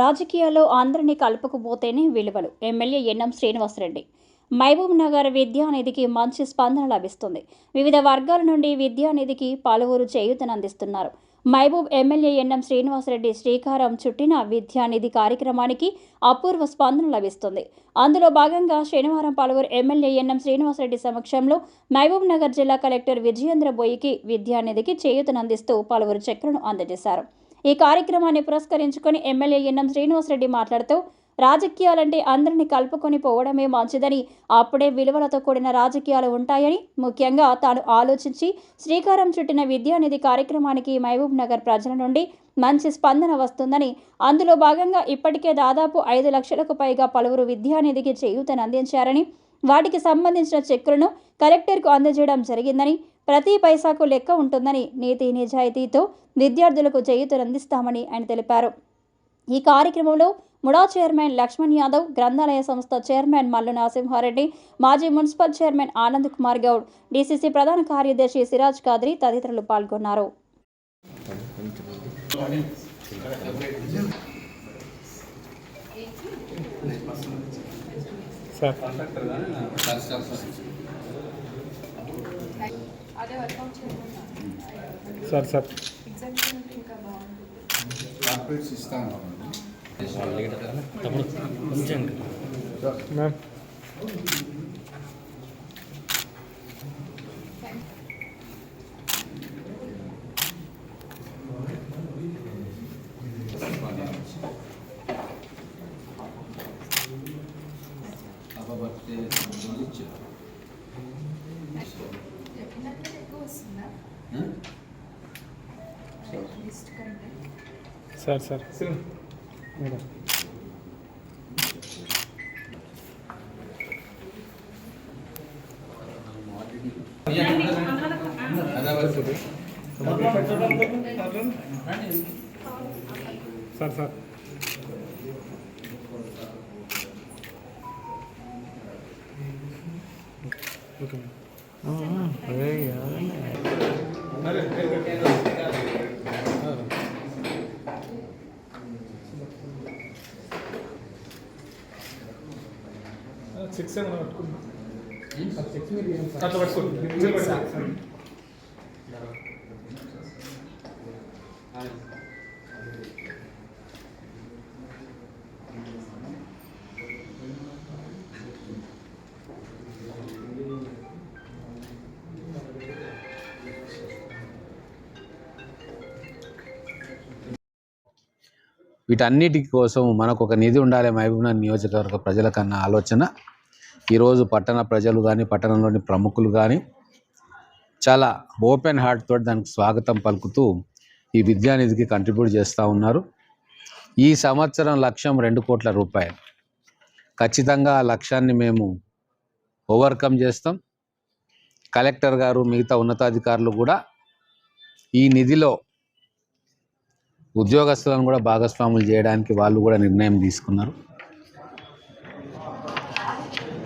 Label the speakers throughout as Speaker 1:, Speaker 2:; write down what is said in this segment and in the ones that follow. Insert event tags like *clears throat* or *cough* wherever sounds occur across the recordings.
Speaker 1: రాజకీయాల్లో అందరినీ కలుపుకుపోతేనే విలువలు. MLA NM Srinivasa Reddy. Mahabub Nagar విద్యానిధికి మంచి స్పందన లభిస్తుంది. వివిధ వర్గాల నుండి విద్యానిధికి పలువురు చేయూతనందిస్తున్నారు మహబూబ్ ఎమ్మెల్యే ఎన్ఎం శ్రీనివాసరెడ్డి శ్రీకారం చుట్టిన విద్యానిధి కార్యక్రమానికి అపూర్వ స్పందన లభిస్తుంది. అందులో భాగంగా శనివారం పలువురు ఎమ్మెల్యే ఎన్ఎం శ్రీనివాసరెడ్డి సమక్షంలో మహబూబ్ నగర్ జిల్లా కలెక్టర్ విజయేంద్ర బోయికి విద్యానిధికి చేయూతనందిస్తూ పలువురు చెక్కులను అందజేశారు. ఈ కార్యక్రమాన్ని పురస్కరించుకొని ఎమ్మెల్యే ఎన్ఎం శ్రీనివాసరెడ్డి మాట్లాడుతూ రాజకీయాలంటే అందరినీ కలుపుకొని పోవడమే మంచిదని అప్పుడే విలువలతో కూడిన రాజకీయాలు ఉంటాయని ముఖ్యంగా తాను ఆలోచించి శ్రీకారం చుట్టిన విద్యానిధి కార్యక్రమానికి మహబూబ్ నగర్ ప్రజల నుండి మంచి స్పందన వస్తుందని అందులో భాగంగా ఇప్పటికే దాదాపు ఐదు లక్షలకు పైగా పలువురు విద్యానిధికి చేయూతను అందించారని వాటికి సంబంధించిన చెక్కులను కలెక్టర్కు అందజేయడం జరిగిందని ప్రతి పైసాకు లెక్క ఉంటుందని నీతి నిజాయితీతో విద్యార్థులకు చేయూతనందిస్తామని ఆయన తెలిపారు. ఈ కార్యక్రమంలో ముడా చైర్మన్ లక్ష్మణ్ యాదవ్ గ్రంథాలయ సంస్థ చైర్మన్ మల్లు నరసింహారెడ్డి మాజీ municipal chairman Anand Kumar Goud DCC ప్రధాన కార్యదర్శి సిరాజ్ కాద్రి తదితరులు పాల్గొన్నారు.
Speaker 2: సార్. Sir sir.
Speaker 3: కార్పొరేట్స్ ఇస్తాను
Speaker 2: ma'am. Sir sir. Madam. Sir sir. Okay అదే సిక్స్ ఏమైనా పట్టుకుందాం. అట్లా పట్టుకోండి
Speaker 4: వీటన్నిటి కోసం మనకు ఒక నిధి ఉండాలి మహబూబ్నగర్ నియోజకవర్గ ప్రజలకన్న ఆలోచన. ఈరోజు పట్టణ ప్రజలు కానీ పట్టణంలోని ప్రముఖులు కానీ చాలా ఓపెన్ హార్ట్ తోటి దానికి స్వాగతం పలుకుతూ ఈ విద్యానిధికి కంట్రిబ్యూట్ చేస్తూ ఉన్నారు. ఈ సంవత్సరం లక్ష్యం రెండు కోట్ల రూపాయలు. ఖచ్చితంగా ఆ లక్ష్యాన్ని మేము ఓవర్కమ్ చేస్తాం. కలెక్టర్ గారు మిగతా ఉన్నతాధికారులు కూడా ఈ నిధిలో ఉద్యోగస్తులను కూడా భాగస్వాములు చేయడానికి వాళ్ళు కూడా నిర్ణయం తీసుకున్నారు.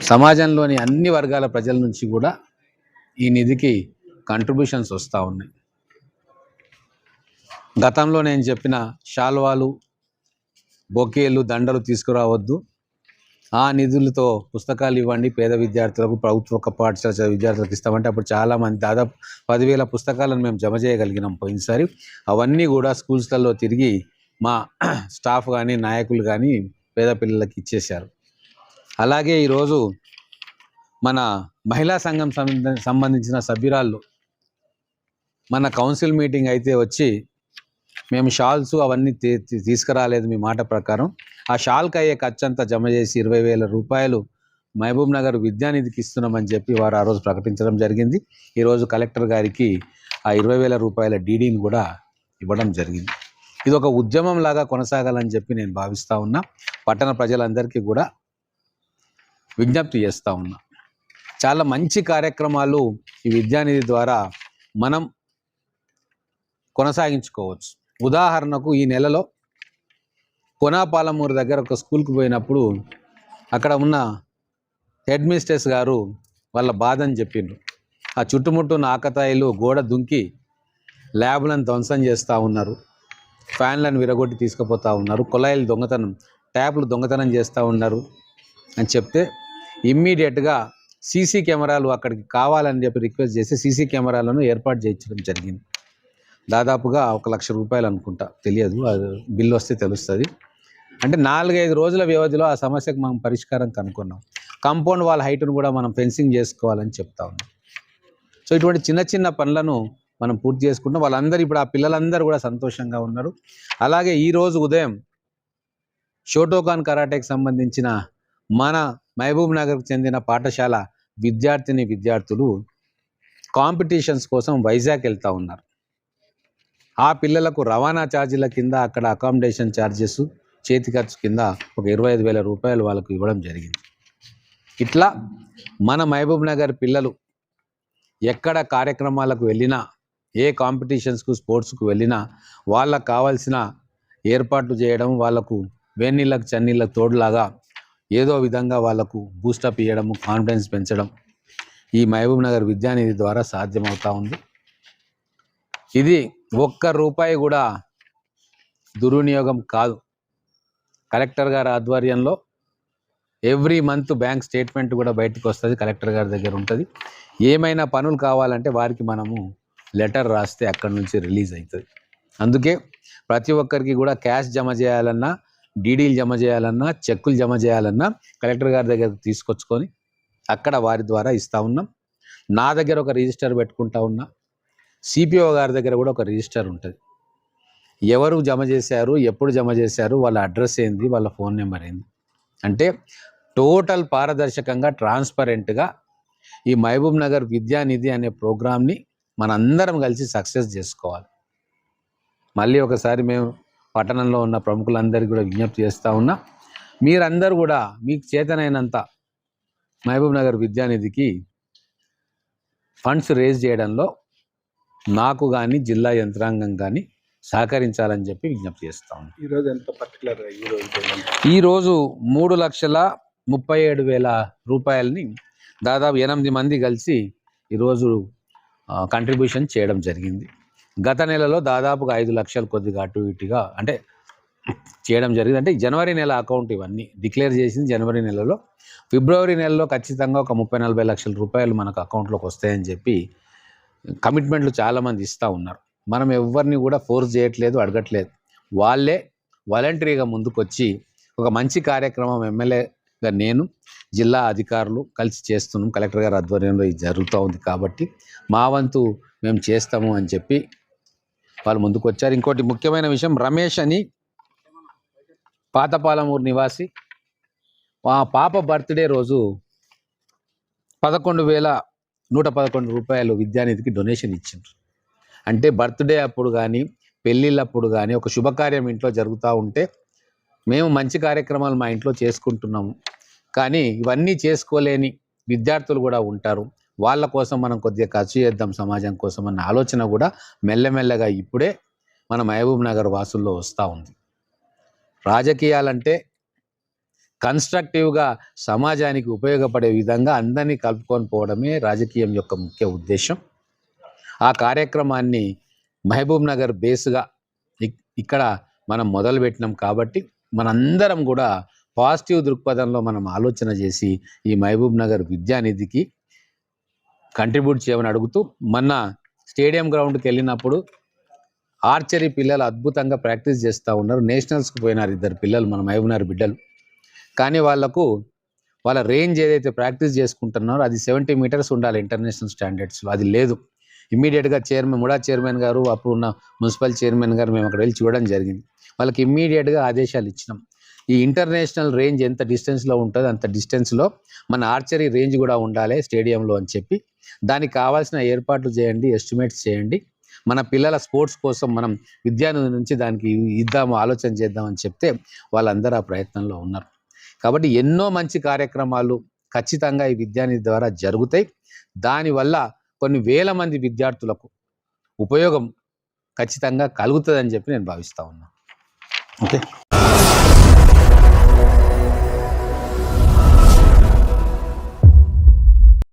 Speaker 4: సమాజంలోని అన్ని వర్గాల ప్రజల నుంచి కూడా ఈ నిధికి కంట్రిబ్యూషన్స్ వస్తూ ఉన్నాయి. గతంలో నేను చెప్పిన శాల్వాలు బొకేలు దండలు తీసుకురావద్దు. ఆ నిధులతో పుస్తకాలు ఇవ్వండి. పేద విద్యార్థులకు ప్రభుత్వ పాఠశాల విద్యార్థులకు ఇస్తామంటే అప్పుడు చాలామంది దాదాపు పదివేల పుస్తకాలను మేము జమ చేయగలిగినాం పోయినసారి. అవన్నీ కూడా స్కూల్స్లలో తిరిగి మా *clears throat* స్టాఫ్ కానీ నాయకులు కానీ పేద పిల్లలకి ఇచ్చేశారు. అలాగే ఈరోజు మన మహిళా సంఘం సంబంధించిన సభ్యురాళ్ళు మన కౌన్సిల్ మీటింగ్ అయితే వచ్చి మేము షాల్స్ అవన్నీ తీ- తీసుకురాలేదు మీ మాట ప్రకారం. ఆ షాల్కి అయ్యే ఖర్చు అంతా జమ చేసి ఇరవై వేల రూపాయలు మహబూబ్ నగర్ విద్యానిధికి ఇస్తున్నామని చెప్పి వారు ఆ రోజు ప్రకటించడం జరిగింది. ఈరోజు కలెక్టర్ గారికి ఆ ఇరవై వేల రూపాయల డీడీని కూడా ఇవ్వడం జరిగింది. ఇది ఒక ఉద్యమం లాగా కొనసాగాలని చెప్పి నేను భావిస్తూ ఉన్నా. పట్టణ ప్రజలందరికీ కూడా విజ్ఞప్తి చేస్తూ ఉన్నా. చాలా మంచి కార్యక్రమాలు ఈ విద్యానిధి ద్వారా మనం కొనసాగించుకోవచ్చు. ఉదాహరణకు ఈ నెలలో కొనాపాలమూరు దగ్గర ఒక స్కూల్కి పోయినప్పుడు అక్కడ ఉన్న హెడ్ మిస్టర్స్ గారు వాళ్ళ బాధని చెప్పిండ్రు. ఆ చుట్టుముట్టున్న ఆకతాయిలు గోడ దుంకి ల్యాబ్లను ధ్వంసం చేస్తూ ఉన్నారు. ఫ్యాన్లను విరగొట్టి తీసుకుపోతూ ఉన్నారు. కుళాయిలు దొంగతనం ట్యాప్లు దొంగతనం చేస్తూ ఉన్నారు అని చెప్తే ఇమ్మీడియట్గా సీసీ కెమెరాలు అక్కడికి కావాలని చెప్పి రిక్వెస్ట్ చేసి సీసీ కెమెరాలను ఏర్పాటు చేయించడం జరిగింది. దాదాపుగా ఒక లక్ష రూపాయలు అనుకుంటా. తెలియదు అది బిల్లు వస్తే తెలుస్తుంది. అంటే నాలుగైదు రోజుల వ్యవధిలో ఆ సమస్యకు మనం పరిష్కారం కనుక్కున్నాం. కాంపౌండ్ వాళ్ళ హైట్ను కూడా మనం ఫెన్సింగ్ చేసుకోవాలని చెప్తా ఉన్నాం. సో ఇటువంటి చిన్న చిన్న పనులను మనం పూర్తి చేసుకుంటాం వాళ్ళందరూ ఇప్పుడు ఆ పిల్లలందరూ కూడా సంతోషంగా ఉన్నారు. అలాగే ఈరోజు ఉదయం షోటోకాన్ కరాటేకి సంబంధించిన మన మహబూబ్ నగర్కు చెందిన పాఠశాల విద్యార్థిని విద్యార్థులు కాంపిటీషన్స్ కోసం వైజాగ్ వెళ్తూ ఉన్నారు. ఆ పిల్లలకు రవాణా ఛార్జీల కింద అక్కడ అకామిడేషన్ ఛార్జెస్ చేతి ఖర్చు కింద ఒక ఇరవై ఐదు వేల రూపాయలు వాళ్ళకు ఇవ్వడం జరిగింది. ఇట్లా మన మహబూబ్ నగర్ పిల్లలు ఎక్కడ కార్యక్రమాలకు వెళ్ళినా ఏ కాంపిటీషన్స్కు స్పోర్ట్స్కు వెళ్ళినా వాళ్ళకు కావాల్సిన ఏర్పాట్లు చేయడం వాళ్ళకు వేన్నీళ్ళకు చన్నీళ్ళకు తోడులాగా ఏదో విధంగా వాళ్ళకు బూస్టప్ ఇవ్వడము కాన్ఫిడెన్స్ పెంచడం ఈ మహబూబ్ నగర్ విద్యానిధి ద్వారా సాధ్యమవుతా ఉంది. ఇది ఒక్క రూపాయి కూడా దుర్వినియోగం కాదు. కలెక్టర్ గారి ఆధ్వర్యంలో ఎవ్రీ మంత్ బ్యాంక్ స్టేట్మెంట్ కూడా బయటకు వస్తుంది కలెక్టర్ గారి దగ్గర ఉంటుంది. ఏమైనా పనులు కావాలంటే వారికి మనము లెటర్ రాస్తే అక్కడి నుంచి రిలీజ్ అవుతుంది అందుకే ప్రతి ఒక్కరికి కూడా క్యాష్ జమ చేయాలన్నా డీడీలు జమ చేయాలన్నా చెక్కులు జమ చేయాలన్నా కలెక్టర్ గారి దగ్గర తీసుకొచ్చుకొని అక్కడ వారి ద్వారా ఇస్తూ ఉన్నాం. నా దగ్గర ఒక రిజిస్టర్ పెట్టుకుంటా ఉన్నా సిపిఓ గారి దగ్గర కూడా ఒక రిజిస్టర్ ఉంటుంది. ఎవరు జమ చేశారు ఎప్పుడు జమ చేశారు వాళ్ళ అడ్రస్ ఏంది వాళ్ళ ఫోన్ నెంబర్ ఏంది. అంటే టోటల్ పారదర్శకంగా ట్రాన్స్పరెంట్గా ఈ మహబూబ్ నగర్ విద్యానిధి అనే ప్రోగ్రామ్ని మనందరం కలిసి సక్సెస్ చేసుకోవాలి. మళ్ళీ ఒకసారి మేము పట్టణంలో ఉన్న ప్రముఖులందరికీ కూడా విజ్ఞప్తి చేస్తూ ఉన్నా మీరందరూ కూడా మీకు చేతనైనంత మహబూబ్ నగర్ విద్యానిధికి ఫండ్స్ రేజ్ చేయడంలో నాకు కానీ జిల్లా యంత్రాంగం కానీ సహకరించాలని చెప్పి విజ్ఞప్తి చేస్తా
Speaker 2: ఈరోజు ఎంత పర్టికులర్ ఈరోజు
Speaker 4: మూడు లక్షల ముప్పై ఏడు వేల రూపాయలని దాదాపు ఎనిమిది మంది కలిసి ఈరోజు కంట్రిబ్యూషన్ చేయడం జరిగింది. గత నెలలో దాదాపుగా ఐదు లక్షలు కొద్దిగా అటు ఇటుగా అంటే చేయడం జరిగింది. అంటే జనవరి నెల అకౌంట్ ఇవన్నీ డిక్లేర్ చేసింది. జనవరి నెలలో ఫిబ్రవరి నెలలో ఖచ్చితంగా ఒక ముప్పై నలభై లక్షల రూపాయలు మనకు అకౌంట్లోకి వస్తాయని చెప్పి కమిట్మెంట్లు చాలామంది ఇస్తూ ఉన్నారు. మనం ఎవరిని కూడా ఫోర్స్ చేయట్లేదు అడగట్లేదు. వాళ్ళే వాలంటరీగా ముందుకొచ్చి ఒక మంచి కార్యక్రమం ఎమ్మెల్యేగా నేను జిల్లా అధికారులు కలిసి చేస్తున్నాం. కలెక్టర్ గారి ఆధ్వర్యంలో ఇది జరుగుతూ ఉంది కాబట్టి మా వంతు మేము చేస్తాము అని చెప్పి వాళ్ళు ముందుకు వచ్చారు ఇంకోటి ముఖ్యమైన విషయం రమేష్ అని పాతపాలమూరు నివాసి ఆ పాప బర్త్డే రోజు పదకొండు వేల నూట పదకొండు రూపాయలు విద్యానిధికి డొనేషన్ ఇచ్చిండ్రు. అంటే బర్త్డే అప్పుడు కానీ పెళ్ళిళ్ళప్పుడు కానీ ఒక శుభకార్యం ఇంట్లో జరుగుతూ ఉంటే మేము మంచి కార్యక్రమాలు మా ఇంట్లో చేసుకుంటున్నాము. కానీ ఇవన్నీ చేసుకోలేని విద్యార్థులు కూడా ఉంటారు. వాళ్ళ కోసం మనం కొద్దిగా ఖర్చు చేద్దాం సమాజం కోసం అన్న ఆలోచన కూడా మెల్లమెల్లగా ఇప్పుడే మన మహబూబ్ నగర్ వాసుల్లో వస్తూ ఉంది. రాజకీయాలంటే కన్స్ట్రక్టివ్గా సమాజానికి ఉపయోగపడే విధంగా అందరినీ కలుపుకొని పోవడమే రాజకీయం యొక్క ముఖ్య ఉద్దేశం. ఆ కార్యక్రమాన్ని మహబూబ్ నగర్ బేస్గా ఇక్కడ మనం మొదలుపెట్టినాం కాబట్టి మనందరం కూడా పాజిటివ్ దృక్పథంలో మనం ఆలోచన చేసి ఈ మహబూబ్ నగర్ విద్యానిధికి కంట్రిబ్యూట్ చేయమని అడుగుతూ మొన్న స్టేడియం గ్రౌండ్కి వెళ్ళినప్పుడు ఆర్చరీ పిల్లలు అద్భుతంగా ప్రాక్టీస్ చేస్తూ ఉన్నారు. నేషనల్స్కి పోయినారు ఇద్దరు పిల్లలు మన మహబూబ్ నగర్ బిడ్డలు. కానీ వాళ్ళకు వాళ్ళ రేంజ్ ఏదైతే ప్రాక్టీస్ చేసుకుంటున్నారో అది సెవెంటీ మీటర్స్ ఉండాలి ఇంటర్నేషనల్ స్టాండర్డ్స్లో. అది లేదు. ఇమ్మీడియట్గా చైర్మన్ ముడా చైర్మన్ గారు అప్పుడు ఉన్న మున్సిపల్ చైర్మన్ గారు మేము అక్కడ వెళ్ళి చూడడం జరిగింది. వాళ్ళకి ఇమ్మీడియట్గా ఆదేశాలు ఇచ్చినాం. ఈ ఇంటర్నేషనల్ రేంజ్ ఎంత డిస్టెన్స్లో ఉంటుందో అంత డిస్టెన్స్లో మన ఆర్చరీ రేంజ్ కూడా ఉండాలి స్టేడియంలో అని చెప్పి. దానికి కావాల్సిన ఏర్పాట్లు చేయండి ఎస్టిమేట్స్ చేయండి. మన పిల్లల స్పోర్ట్స్ కోసం మనం విద్యా నుంచి దానికి ఇద్దాము ఆలోచన చేద్దామని చెప్తే వాళ్ళందరూ ఆ ప్రయత్నంలో ఉన్నారు. కాబట్టి ఎన్నో మంచి కార్యక్రమాలు ఖచ్చితంగా ఈ విద్యానిధి ద్వారా జరుగుతాయి. దానివల్ల కొన్ని వేల మంది విద్యార్థులకు ఉపయోగం ఖచ్చితంగా కలుగుతుందని చెప్పి నేను భావిస్తా ఉన్నా. ఓకే?